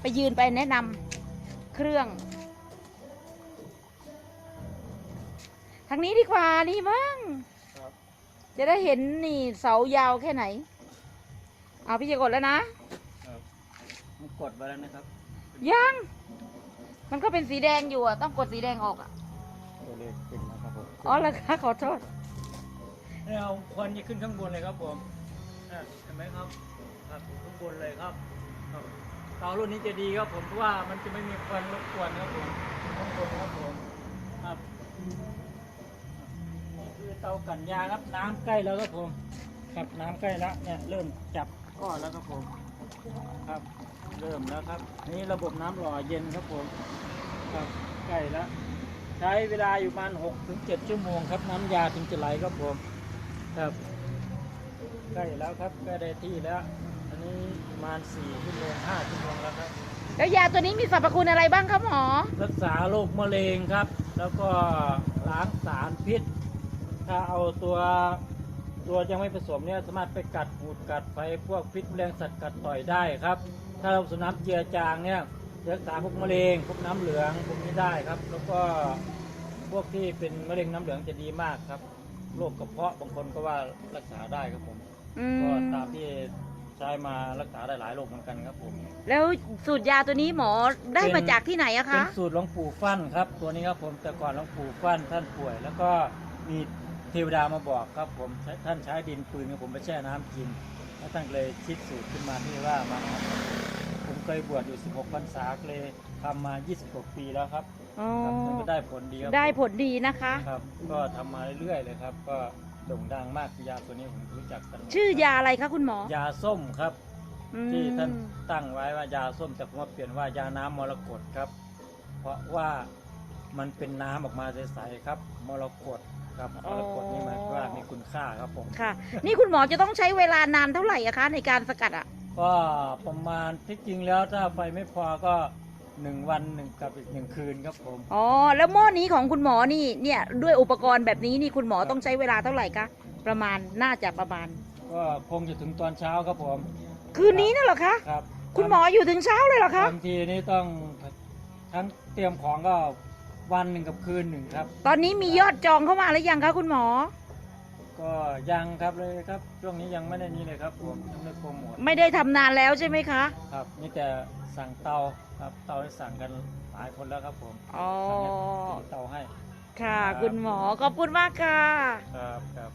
ไปยืนไปแนะนำเครื่องทางนี้ดีกว่านี่มั้งครับจะได้เห็นนี่เสายาวแค่ไหน เอาพี่จะกดแล้วนะครับผมกดไปแล้วนะครับ ยัง มันก็เป็นสีแดงอยู่อะ ต้องกดสีแดงออกอะตัวเลขขึ้นนะครับผมอ๋อแล้วคะขอโทษเนี่ยเอาควันจะขึ้นข้างบนเลยครับผมอะเห็นไหมครับครับข้างบนเลยครับครับ เตารุ่นนี้จะดีครับผมเพราะว่ามันจะไม่มีควันรบกวนครับผมข้างบนครับผมครับนี่คือเตากันยาครับน้ำใกล้แล้วครับผมครับน้ำใกล้แล้วเนี่ยเริ่มจับก้อนแล้วครับผมครับ เริ่มแล้วครับ นี่ระบบน้ำหล่อเย็นครับผมครับใกล้แล้วใช้เวลาอยู่ประมาณ6ถึง7ชั่วโมงครับ น้ำยาถึงจะไหลครับผม ครับใกล้แล้วครับใกล้ได้ที่แล้ว นนี้ประมาณ4ชั่วโมง5ชั่วโมงแล้วครับ แล้วยาตัวนี้มีสรรพคุณอะไรบ้างครับหมอ รักษาโรคมะเร็งครับ แล้วก็ล้างสารพิษ ถ้าเอาตัวตัวยังไม่ผสมเนี่ยสามารถไปกัดหูดกัดไฟพวกพิษแมลงสัตว์กัดต่อยได้ครับ ถ้าเราผสมน้ำเจือจางเนี่ยรักษาพวกมะเร็งพวกน้ำเหลืองพวกนี้ได้ครับ แล้วก็พวกที่เป็นมะเร็งน้ำเหลืองจะดีมากครับโรคกระเพาะบางคนก็ว่ารักษาได้ครับผม อืก็มตามที่ ใช้มารักษาได้หลายโรคเหมือนกันครับผมแล้วสูตรยาตัวนี้หมอได้เป็นมาจากที่ไหนอะเป็คะนสูตรหลวงปู่ฟั่นครับ ตัวนี้ครับผมแต่ก่อนหลวงปู่ฟั่นท่านป่วย แล้วก็มีเทวดามาบอกครับผมใช้ท่านใช้ดินปืนกับผมไปแช่น้ำกินแล้วท่านเลยคิดสูตรขึ้นมาที่ว่ามาผมเคยบวชอยู่ 16พรรษาเลยทำมา 26 ปีแล้วครับอ๋อครับมันก็ได้ผลดีครับได้ผลดีนะคะครับก็ทำมาเรื่อยๆเลยครับ ก็ โด่งดังมากยาตัวนี้ผมรู้จักกันชื่อยาอะไรคะคุณหมอ ยาส้มครับ อืม ที่ท่านตั้งไว้ว่ายาส้มแต่ผมว่าเปลี่ยนว่ายาน้ำมรกตครับ เพราะว่ามันเป็นน้ำออกมาใสๆครับ มรกตครับมรกตนี่หมายความว่ามีคุณค่าครับผม ค่ะ นี่คุณหมอจะต้องใช้เวลานานเท่าไหร่อะคะในการสกัดอะก็ประมาณที่จริงแล้วถ้าไฟไม่พอก็ หนึ่งวันหนึ่งกับอีกหนึ่งคืนครับผมอ๋อแล้วหม้อนี้ของคุณหมอนี่เนี่ยด้วยอุปกรณ์แบบนี้นี่คุณหมอต้องใช้เวลาเท่าไหร่คะประมาณน่าจะประมาณ ก็คงจะถึงตอนเช้าครับผม คืนนี้น่ะเหรอคะครับคุณหมออยู่ถึงเช้าเลยเหรอคะบางทีนี่ต้องทั้งเตรียมของก็วันหนึ่งกับคืนหนึ่งครับ ตอนนี้มียอดจองเข้ามาหรือยังคะคุณหมอ ก็ยังครับเลยครับ ช่วงนี้ยังไม่ได้นี้เลยครับผมยังไม่โปรโมทไม่ได้ทำนานแล้วใช่ไหมคะ ครับนี่แต่สั่งเตาครับเตาที่สั่งกันหลายคนแล้วครับผมอ๋อ สั่งให้ติดเตาให้ ค่ะ คุณหมอขอบคุณมากค่ะ ครับครับ